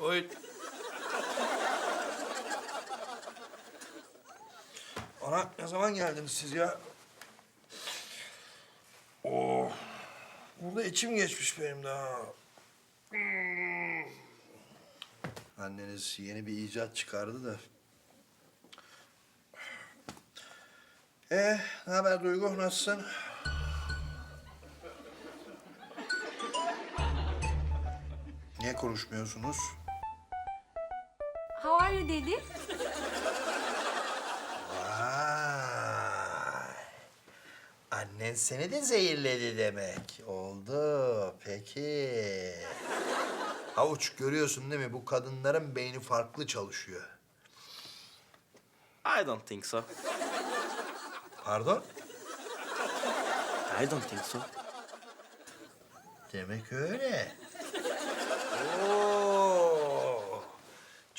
Oy. Ana ne zaman geldiniz siz ya? Oh. Burada içim geçmiş benim daha. Anneniz yeni bir icat çıkardı da. Ee, ne haber Duygu? Nasılsın? Niye konuşmuyorsunuz? Are you Daddy? Vay. Annen seni de zehirledi demek. Oldu. Peki. Havuç görüyorsun değil mi? Bu kadınların beyni farklı çalışıyor. I don't think so. Pardon? I don't think so. Demek öyle.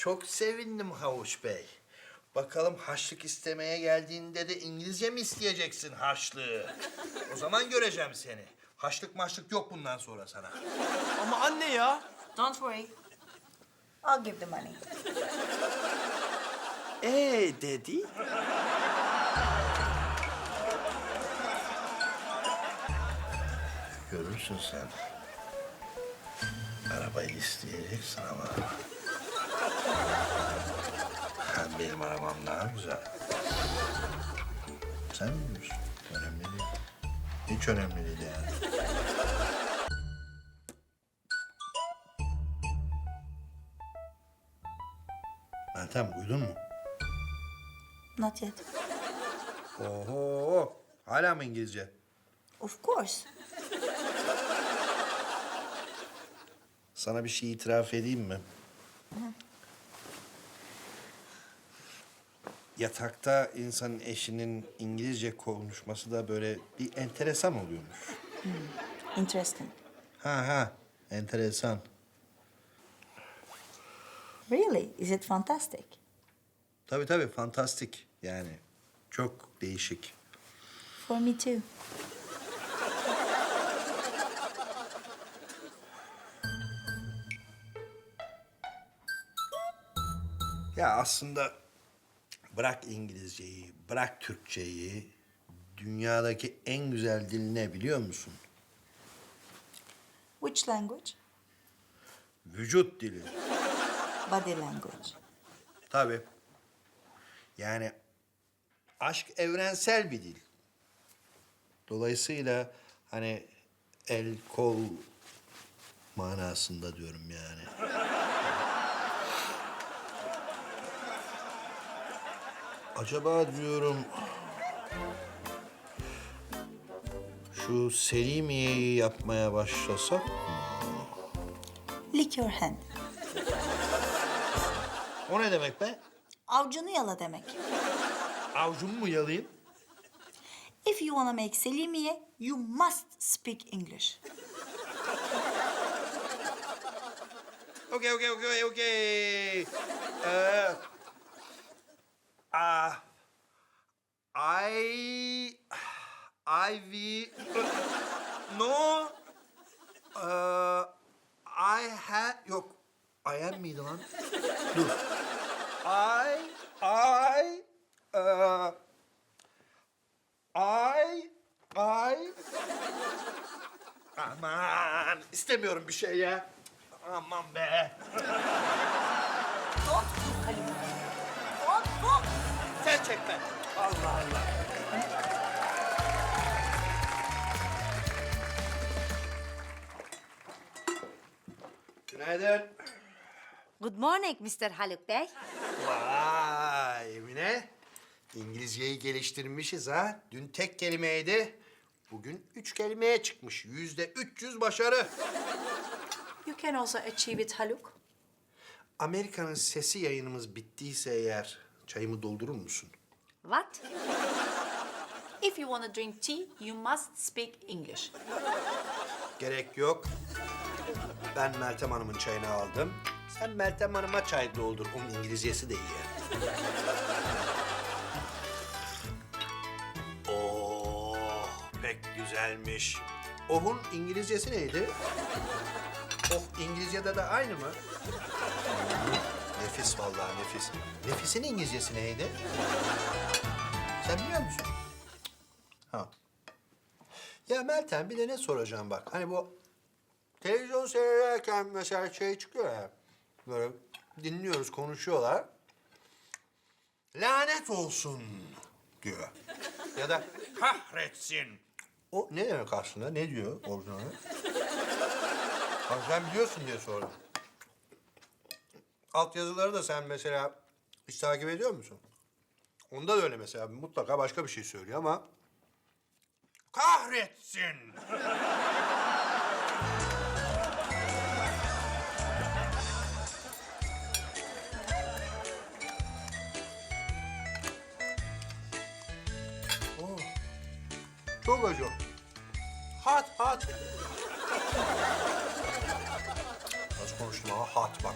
Çok sevindim Havuç Bey. Bakalım harçlık istemeye geldiğinde de İngilizce mi isteyeceksin harçlığı? O zaman göreceğim seni. Haçlık maçlık yok bundan sonra sana. Ama anne ya. Don't worry. I'll give the money. Ee dedi. Görürsün sen. Arabayı isteyeceksin ama. Benim arabam daha güzel. Sen biliyorsun. Önemli değil. Hiç önemli değil yani. Meltem uyudun mu? Not yet. Oho. Hala mı İngilizce? Of course. Sana bir şey itiraf edeyim mi? Yatakta insanın eşinin İngilizce konuşması da böyle bir enteresan oluyormuş. Interesting. Ha ha, enteresan. Really? Is it fantastic? Tabii tabii, fantastik yani. Çok değişik. For me too. Ya aslında bırak İngilizceyi, bırak Türkçeyi. Dünyadaki en güzel dil ne biliyor musun? Which language? Vücut dili. Body language. Tabii. Yani aşk evrensel bir dil. Dolayısıyla hani el kol manasında diyorum yani. Acaba diyorum şu Selimiye'yi yapmaya başlasak mı? Lick your hand. O ne demek be? Avcunu yala demek. Avcumu mu yalayayım? If you wanna make selimiye, you must speak English. Okay, okay, okay, okay. Uh, uh, I, I will, no, uh, I had, yok, I am miydi lan? Dur. I, I, uh, I, I, aman istemiyorum bir şey ya. Aman be. Don't Haluk. Don't. Sen çekme. Allah Allah. Günaydın. Good morning Mr. Haluk Bey. Vay Emine. İngilizceyi geliştirmişiz ha. Dün tek kelimeydi. Bugün üç kelimeye çıkmış. Yüzde 300 başarı. You can also achieve it, Haluk. Amerika'nın sesi yayınımız bittiyse eğer çayımı doldurur musun? What? If you wanna drink tea, you must speak English. Gerek yok. Ben Meltem Hanım'ın çayını aldım. Sen Meltem Hanım'a çay doldur. Onun İngilizcesi de iyi. Oh, pek güzelmiş. Oh'un İngilizcesi neydi? Oh, İngilizce'de de aynı mı? Nefis vallahi nefis. Nefis'in İngilizcesi neydi? Sen biliyor musun? Ha. Ya Meltem bir de ne soracağım bak. Hani bu televizyon seyrederken mesela şey çıkıyor ya. Böyle dinliyoruz, konuşuyorlar. Lanet olsun diyor. Ya da kahretsin. O ne demek aslında? Ne diyor orijinali? Bak sen biliyorsun diye sordum. Alt yazıları da sen mesela hiç takip ediyor musun? Onda da öyle mesela mutlaka başka bir şey söylüyor ama... Kahretsin! Oo, Çok acı. Hat, hat. Nasıl konuştum ama hat bak.